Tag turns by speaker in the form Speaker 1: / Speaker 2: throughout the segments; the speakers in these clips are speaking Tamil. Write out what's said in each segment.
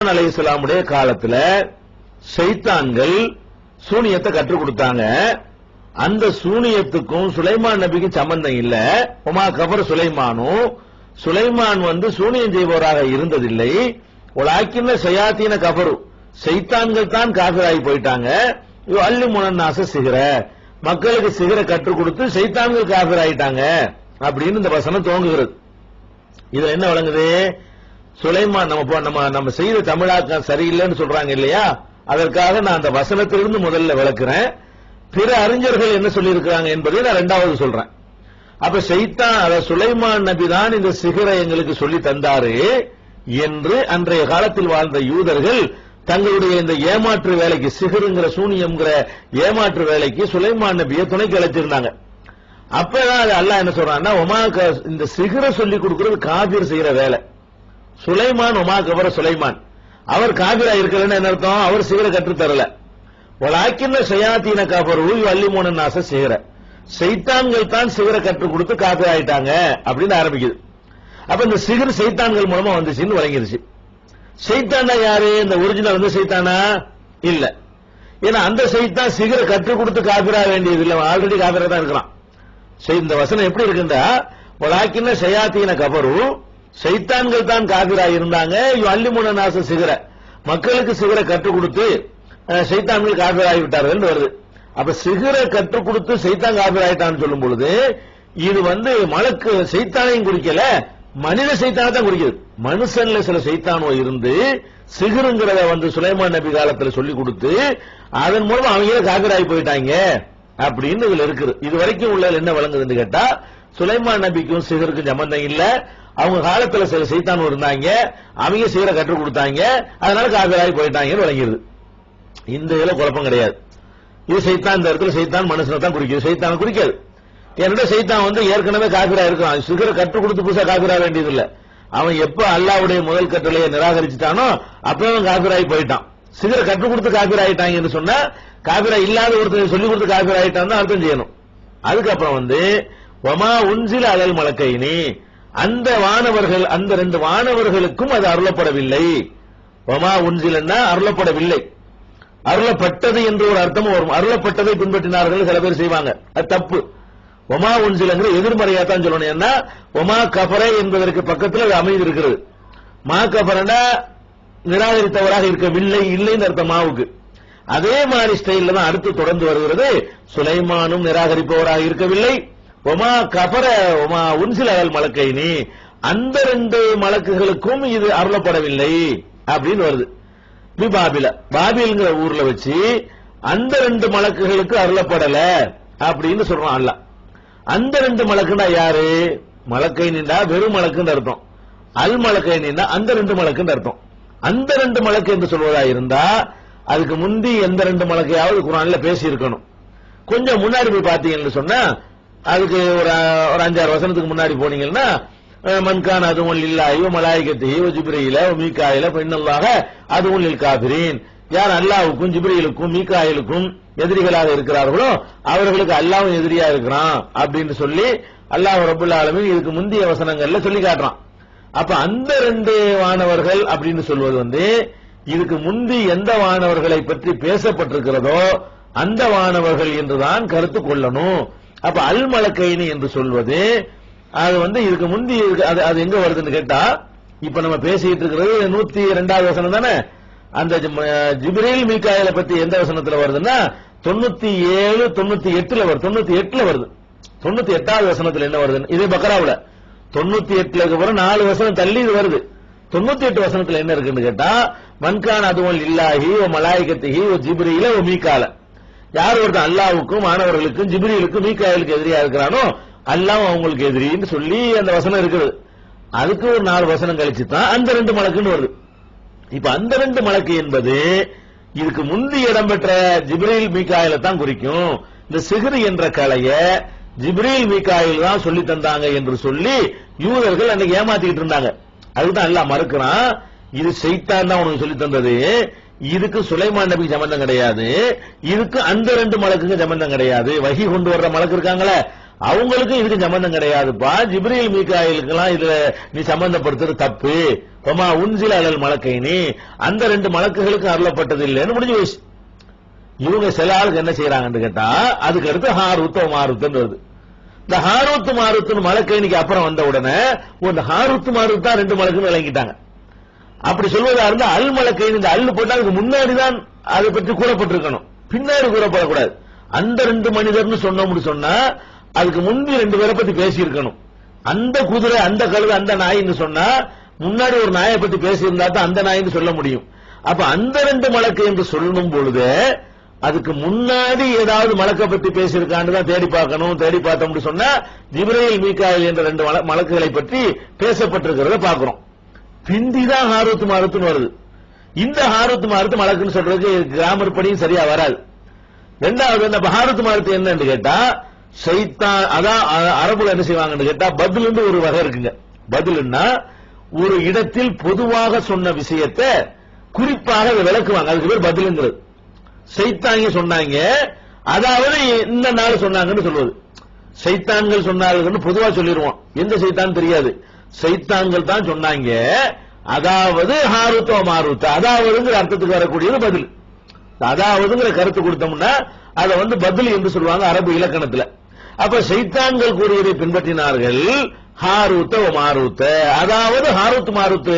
Speaker 1: சுலைமான் இஸ்லாமுடைய காலத்துல ஷைத்தான்கள் சூனியத்தை கற்றுக் கொடுத்தாங்க. அந்த சூனியத்துக்கும் சுலைமான் நபிக்கு சம்பந்தம் இல்ல. உமா கபர் சுலைமானும் சுலைமான் வந்து சூனியம் செய்பவராக இருந்ததில்லை. உலாக்கின சயாத்தீன கபரு சைத்தான்கள் தான் காசராகி போயிட்டாங்க. அள்ளி முனநாச சிகர. மக்களுக்கு சிகர கற்றுக் கொடுத்து சைத்தான்கள் காசராயிட்டாங்க அப்படின்னு இந்த வசனம் தோங்குகிறது. இதுல என்ன வழங்குது சுலைமான் நம்ம நம்ம நம்ம செய்த தமிழாக்கம் சரியில்லைன்னு சொல்றாங்க இல்லையா? அதற்காக நான் அந்த வசனத்திலிருந்து முதல்ல விளக்குறேன். பிற அறிஞர்கள் என்ன சொல்லியிருக்கிறாங்க என்பதை நான் ரெண்டாவது சொல்றேன். அப்ப சைத்தான் அத சுலைமான் நபி தான் இந்த சிகரை எங்களுக்கு சொல்லி தந்தாரு என்று அன்றைய காலத்தில் வாழ்ந்த யூதர்கள் தங்களுடைய இந்த ஏமாற்று வேலைக்கு சிகருங்கிற சூனியம்ங்கிற ஏமாற்று வேலைக்கு சுலைமான் நபியை துணைக்கு அழைச்சிருந்தாங்க. அப்பதான் அது அல்லாஹ் என்ன சொல்றான்னா ஒமா க- இந்த சிகர சொல்லி கொடுக்கறது காபீர் செய்யற வேலை. சுலைமான் உமா கபர சுலைமான். அவர் காபிரா இருக்கலன்னு என்ன அர்த்தம்? அவர் சிகர கற்று தரல. வலாக்கின்ன சயாத்தீன காபர் ஊய் வள்ளிமோனன் நாச சிகர. சைத்தான்கள் தான் சிகர கற்றுக் கொடுத்து காபிர் ஆயிட்டாங்க அப்படின்னு ஆரம்பிக்குது. அப்ப இந்த சிகர் சைத்தான்கள் மூலமா வந்துச்சுன்னு வழங்கிருச்சு சைத்தானா யாரு? இந்த ஒரிஜினல் வந்து சைத்தானா? இல்ல. ஏன்னா அந்த சைத்தான் சிகர கற்றுக் கொடுத்து காபிரா வேண்டியது இல்லை. ஆல்ரெடி காபிரா தான் இருக்கிறான். சரி, இந்த வசனம் எப்படி இருக்குண்டா வலாக்கின்ன சயாத்தீன கபரு சைத்தான்கள் தான் காபிரா இருந்தாங்க. அல்லிமுன நாச சிகர. மக்களுக்கு சிகர கற்றுக் கொடுத்து சைத்தான்கள் காபிராகி விட்டார்கள் வருது. அப்ப சிகர கற்றுக் கொடுத்து சைத்தான் காபிராயிட்டான்னு சொல்லும் பொழுது இது வந்து மலக்கு சைத்தானையும் குறிக்கல மனித சைத்தானை தான் குறிக்குது. மனுஷன்ல சில சைத்தானோ இருந்து சிகருங்கிறத வந்து சுலைமான் நபி காலத்துல சொல்லி கொடுத்து அதன் மூலம் அவங்க காபிராகி போயிட்டாங்க. அப்படின்னு இதுல இருக்குது. இது வரைக்கும் உள்ள என்ன வழங்குதுன்னு கேட்டா சுலைமான் நபிக்கும் சிகருக்கும் சம்பந்தம் இல்ல. அவங்க காலத்துல சில சைத்தான் இருந்தாங்க. அவங்க சிகரை கற்றுக் கொடுத்தாங்க. அதனால காபிராகி போயிட்டாங்கன்னு விளங்கிடுது. இந்த இதுல குழப்பம் கிடையாது. இது சைத்தான் இந்த இடத்துல சைத்தான் மனுஷனை தான் குறிக்குது. சைத்தான குறிக்காது. என்னோட சைத்தான் வந்து ஏற்கனவே காபிரா இருக்கான். சிகரை கற்றுக் கொடுத்து புதுசா காபிரா வேண்டியது இல்ல அவன் எப்ப அல்லாவுடைய முதல் கட்டளையை நிராகரிச்சுட்டானோ அப்பவே அவன் காபிராகி போயிட்டான். சிகரை கற்றுக் கொடுத்து காபிரா ஆயிட்டாங்கன்னு சொன்னா காபிரா இல்லாத ஒருத்தர் சொல்லி கொடுத்து காபிரா தான் அர்த்தம் செய்யணும். அதுக்கப்புறம் வந்து ஒமா உன்சில அலல் மலக்கைனி அந்த வானவர்கள் அந்த ரெண்டு வானவர்களுக்கும் அது அருளப்படவில்லை. ஒமா உன்சிலன்னா அருளப்படவில்லை. அருளப்பட்டது என்று ஒரு அர்த்தமும் வரும். அருளப்பட்டதை பின்பற்றினார்கள் சில பேர் செய்வாங்க. அது தப்பு. ஒமா உன்சிலங்கிற எதிர்மறையா தான் சொல்லணும். ஏன்னா ஒமா கபரை என்பதற்கு பக்கத்தில் அது அமைதி இருக்கிறது. மா கபரனா நிராகரித்தவராக இருக்கவில்லை இல்லைன்னு அர்த்தம் மாவுக்கு. அதே மாதிரி ஸ்டைல தான் அடுத்து தொடர்ந்து வருகிறது. சுலைமானும் நிராகரிப்பவராக இருக்கவில்லை. ஒமா கபர ஒமா உன்சில அகல் மலக்கைனி அந்த ரெண்டு மலக்குகளுக்கும் இது அருளப்படவில்லை அப்படின்னு வருது. பி பாபில. பாபில்ங்கிற ஊர்ல வச்சு அந்த ரெண்டு மலக்குகளுக்கு அருளப்படல அப்படின்னு சொல்றான் அல்ல. அந்த ரெண்டு மலக்குன்னா யாரு? மலக்கை நின்றா வெறும் மலக்குன்னு அர்த்தம். அல் மலக்கை நின்றா அந்த ரெண்டு மலக்குன்னு அர்த்தம். அந்த ரெண்டு மலக்கு என்று சொல்வதா இருந்தா அதுக்கு முந்தி எந்த ரெண்டு மலக்கையாவது குரான்ல பேசி இருக்கணும் கொஞ்சம் முன்னாடி போய் பாத்தீங்கன்னு சொன்னா அதுக்கு ஒரு ஒரு அஞ்சாறு வசனத்துக்கு முன்னாடி போனீங்கன்னா மன்கான் அதுவும் இல்லாயோ மலாய்கத்தையோ ஜிப்ரியில மீக்காயில பெண்ணல்லாக அதுவும் இல் காபிரீன் யார் அல்லாவுக்கும் ஜிப்ரியிலுக்கும் மீக்காயிலுக்கும் எதிரிகளாக இருக்கிறார்களோ அவர்களுக்கு அல்லாவும் எதிரியா இருக்கிறான் அப்படின்னு சொல்லி அல்லாஹ் ரபுல்லாலுமே இதுக்கு முந்தைய வசனங்கள்ல சொல்லி காட்டுறான். அப்ப அந்த ரெண்டு வானவர்கள் அப்படின்னு சொல்வது வந்து இதுக்கு முந்தி எந்த வானவர்களை பற்றி பேசப்பட்டிருக்கிறதோ அந்த வானவர்கள் என்றுதான் கருத்து கொள்ளணும். அப்ப அல் மலக்கைனி என்று சொல்வது அது வந்து இதுக்கு முந்தி இருக்கு- அது அது எங்க வருதுன்னு கேட்டா இப்ப நம்ம பேசிட்டு இருக்கிறது நூத்தி ரெண்டாவது வசனம் தானே? அந்த ஜிப்ரீல் மீக்காயில பத்தி எந்த வசனத்துல வருதுன்னா தொண்ணூத்தி ஏழு தொண்ணூத்தி எட்டுல வருது தொண்ணூத்தி எட்டுல வருது. தொண்ணூத்தி எட்டாவது வசனத்துல என்ன வருதுன்னு இதே பக்கராவுல தொண்ணூத்தி எட்டுல அப்புறம் நாலு வசனம் தள்ளி இது வருது. தொண்ணூத்தி எட்டு வசனத்துல என்ன இருக்குன்னு கேட்டா மன்கான் அதுவல் இல்லாஹி ஓ மலாய்கத்திகி ஓ ஜிப்ரீல ஓ மீகால யார் ஒருத்தன் அல்லாவுக்கும் மாணவர்களுக்கும் ஜிப்ரீலுக்கும் மீக்காயலுக்கு எதிரியா இருக்கிறானோ அல்லாஹ் அவங்களுக்கு எதிரின்னு சொல்லி அந்த வசனம் இருக்குது. அதுக்கு ஒரு நாலு வசனம் கழிச்சு தான் அந்த ரெண்டு மலக்குன்னு வருது. இப்ப அந்த ரெண்டு மலக்கு என்பது இதுக்கு முந்தி இடம்பெற்ற ஜிப்ரீல் மீக்காயில தான் குறிக்கும். இந்த சிகிரு என்ற கலைய ஜிப்ரீல் மீக்காயில் தான் சொல்லி தந்தாங்க என்று சொல்லி யூதர்கள் அன்னைக்கு ஏமாத்திக்கிட்டு இருந்தாங்க. அதுதான் எல்லாம் மறுக்கிறான் இது செய்தான் தான் உனக்கு சொல்லி தந்தது. இதுக்கு சுலைமான் நபிக்கு சம்பந்தம் கிடையாது. இதுக்கு அந்த ரெண்டு மலக்குக்கு சம்பந்தம் கிடையாது. வகி கொண்டு வர்ற மலக்கு இருக்காங்களே அவங்களுக்கும் இதுக்கு சம்பந்தம் கிடையாதுப்பா. ஜிப்ரீல் மீகாயிலுக்கெல்லாம் இதுல நீ சம்பந்தப்படுத்துறது தப்பு. பமா உன்சில அலல் நீ. அந்த ரெண்டு மலக்குகளுக்கு அருளப்பட்டது இல்லைன்னு முடிஞ்சு போச்சு. இவங்க சில ஆளுக்கு என்ன செய்யறாங்கன்னு கேட்டா அதுக்கு அடுத்து ஹாரூத்த மாருத்துன்னு வருது. இந்த ஹாரூத்து மாருத்துன்னு மலக்கைனிக்கு அப்புறம் வந்த உடனே இந்த ஹாரூத்து மாருத் தான் ரெண்டு மலக்குன்னு விளங்கிட்டாங்க. அப்படி சொல்வதா இருந்தா அல் மலக்கை இந்த அல் போட்டா அதுக்கு முன்னாடி தான் அதை பற்றி கூறப்பட்டிருக்கணும். பின்னாடி கூறப்படக்கூடாது. அந்த ரெண்டு மனிதர்னு சொன்னோம்னு சொன்னா அதுக்கு முன்பு ரெண்டு பேரை பத்தி பேசியிருக்கணும். அந்த குதிரை அந்த கழுது அந்த நாயின்னு சொன்னா முன்னாடி ஒரு நாயை பத்தி பேசியிருந்தா தான் அந்த நாயின்னு சொல்ல முடியும். அப்ப அந்த ரெண்டு மலக்கு என்று சொல்லும் பொழுது அதுக்கு முன்னாடி ஏதாவது மலக்கை பத்தி பேசியிருக்கான்னு தான் தேடி பார்க்கணும் தேடி பார்த்தோம்னு சொன்னா ஜிப்ரேல் மீகாயில் என்ற ரெண்டு மல- மலக்குகளை பற்றி பேசப்பட்டிருக்கிறத பார்க்கிறோம் பிந்திதான் ஹாரத்து ஹாரூத் வருது. இந்த ஹாரூத் மாருத்து மலக்குன்னு சொல்றதுக்கு கிராமர் படியும் சரியா வராது. ரெண்டாவது இந்த ஹாரூத் மாருத்து என்னன்னு கேட்டா சைத்தா அதான் அரபுல என்ன செய்வாங்கன்னு கேட்டா பதிலுன்னு ஒரு வகை இருக்குங்க. பதிலுன்னா ஒரு இடத்தில் பொதுவாக சொன்ன விஷயத்தை குறிப்பாக விளக்குவாங்க. அதுக்கு பேர் பதிலுங்கிறது. சைத்தாங்க சொன்னாங்க அதாவது இந்த நாள் சொன்னாங்கன்னு சொல்வது. சைத்தான்கள் சொன்னார்கள் பொதுவா சொல்லிடுவோம் எந்த சைத்தான் தெரியாது. சைத்தாங்கள் தான் சொன்னாங்க. அதாவது ஹாருத்தோ மாருத்த. அதாவதுங்கிற அர்த்தத்துக்கு வரக்கூடியது பதில். அதாவதுங்கிற கருத்து கொடுத்தோம்னா அதை வந்து பதில் என்று சொல்லுவாங்க அரபு இலக்கணத்துல. அப்ப சைத்தான்கள் கூறுவதை பின்பற்றினார்கள் ஹாரூத்த ஓ மாரூத்த. அதாவது ஹாரூத் மாருத்து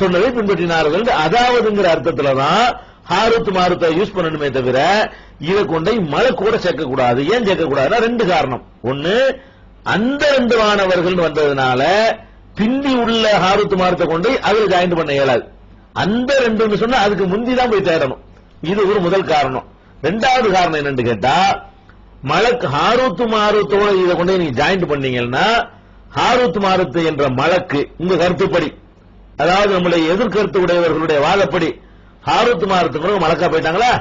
Speaker 1: சொன்னதை பின்பற்றினார்கள் அதாவதுங்கிற அர்த்தத்துல தான் ஹாரூத் மாருத்தை யூஸ் பண்ணணுமே தவிர இதை கொண்டை மழை கூட சேர்க்க கூடாது ஏன் சேர்க்க கூடாதுன்னா ரெண்டு காரணம். ஒண்ணு அந்த ரெண்டு மாணவர்கள் வந்ததுனால பிந்தி உள்ள ஹாரூத் மாருத்தை கொண்டு அதில் ஜாயின் பண்ண இயலாது. அந்த ரெண்டுன்னு சொன்னா அதுக்கு முந்தி தான் போய் தேடணும். இது ஒரு முதல் காரணம். ரெண்டாவது காரணம் என்னன்னு கேட்டா மலக்கு ஹாரூத்து மாருத்தோட இதை கொண்டு நீங்க ஜாயின் பண்ணீங்கன்னா ஹாரூத் மாருத்து என்ற மலக்கு உங்க கருத்துப்படி அதாவது நம்முடைய எதிர்கருத்து உடையவர்களுடைய வாதப்படி ஹாரூத் மாருத்துக்கு மலக்கா போயிட்டாங்களா?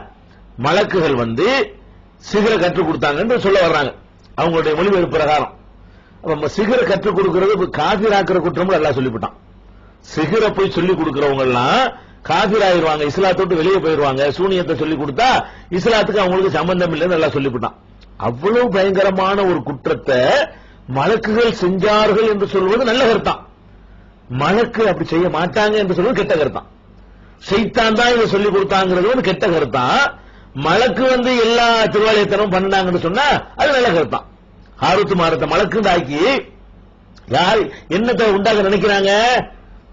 Speaker 1: மலக்குகள் வந்து சிகர கற்றுக் கொடுத்தாங்கன்னு சொல்ல வர்றாங்க. அவங்களுடைய மொழிபெயர்ப்பு பிரகாரம். அப்ப சிகர கற்றுக் கொடுக்கிறது இப்ப காபிராக்கிற குற்றமும் எல்லாம் சொல்லிவிட்டான். சிகர போய் சொல்லி கொடுக்கிறவங்க எல்லாம் காபிர் ஆயிருவாங்க இஸ்லாத்தோட்டு வெளியே போயிருவாங்க சூனியத்தை சொல்லி கொடுத்தா இஸ்லாத்துக்கு அவங்களுக்கு சம்பந்தம் இல்லைன்னு எல்லாம் சொல்லிவிட்டான். அவ்வளவு பயங்கரமான ஒரு குற்றத்தை மலக்குகள் செஞ்சார்கள் என்று சொல்வது நல்ல கருத்தான். மலக்கு அப்படி செய்ய மாட்டாங்க என்று சொல்வது கெட்ட கருத்தான். செய்தான் தான் இதை சொல்லி கொடுத்தாங்கிறது வந்து கெட்ட கருத்தான். மலக்கு வந்து எல்லா திருவாலயத்தனமும் பண்ணாங்கன்னு சொன்னா அது நல்ல கருத்தான். ஆருத்து மாறத்தை மலக்குண்டாக்கி யார் என்னத்தை உண்டாக்க நினைக்கிறாங்க?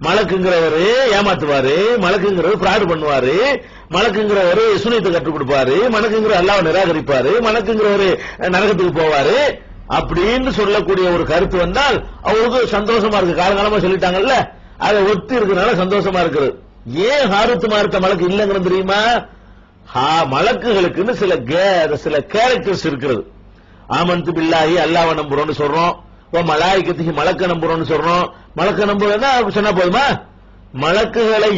Speaker 1: மலக்குங்கிறவரு ஏமாத்துவாரு மலக்குங்கிறவர் ஃப்ராடு பண்ணுவாரு மலக்குங்கிறவரு சுனியத்தை கற்றுக் கொடுப்பாரு மலக்குங்கிற அல்லாவை நிராகரிப்பாரு மலக்குங்கிறவரு நரகத்துக்கு போவாரு. அப்படின்னு சொல்லக்கூடிய ஒரு கருத்து வந்தால் அவருக்கு சந்தோஷமா இருக்கு. காலகாலமா சொல்லிட்டாங்கல்ல அதை ஒத்து இருக்கிறனால சந்தோஷமா இருக்கிறது ஏன் ஹாரத்து மாருத்த மலக்கு இல்லைங்கிறது தெரியுமா? ஹா- மலக்குகளுக்குன்னு சில கே- சில கேரக்டர்ஸ் இருக்கிறது. ஆமந்து பில்லாஹி அல்லாஹ் நம்புறோம்னு சொல்றோம். இப்போ மலாய்க்கத்துக்கு மலக்க நம்புறோம்னு சொல்றோம். மலக்க நம்புறதுன்னா சொன்னா போதுமா? மலக்குகளை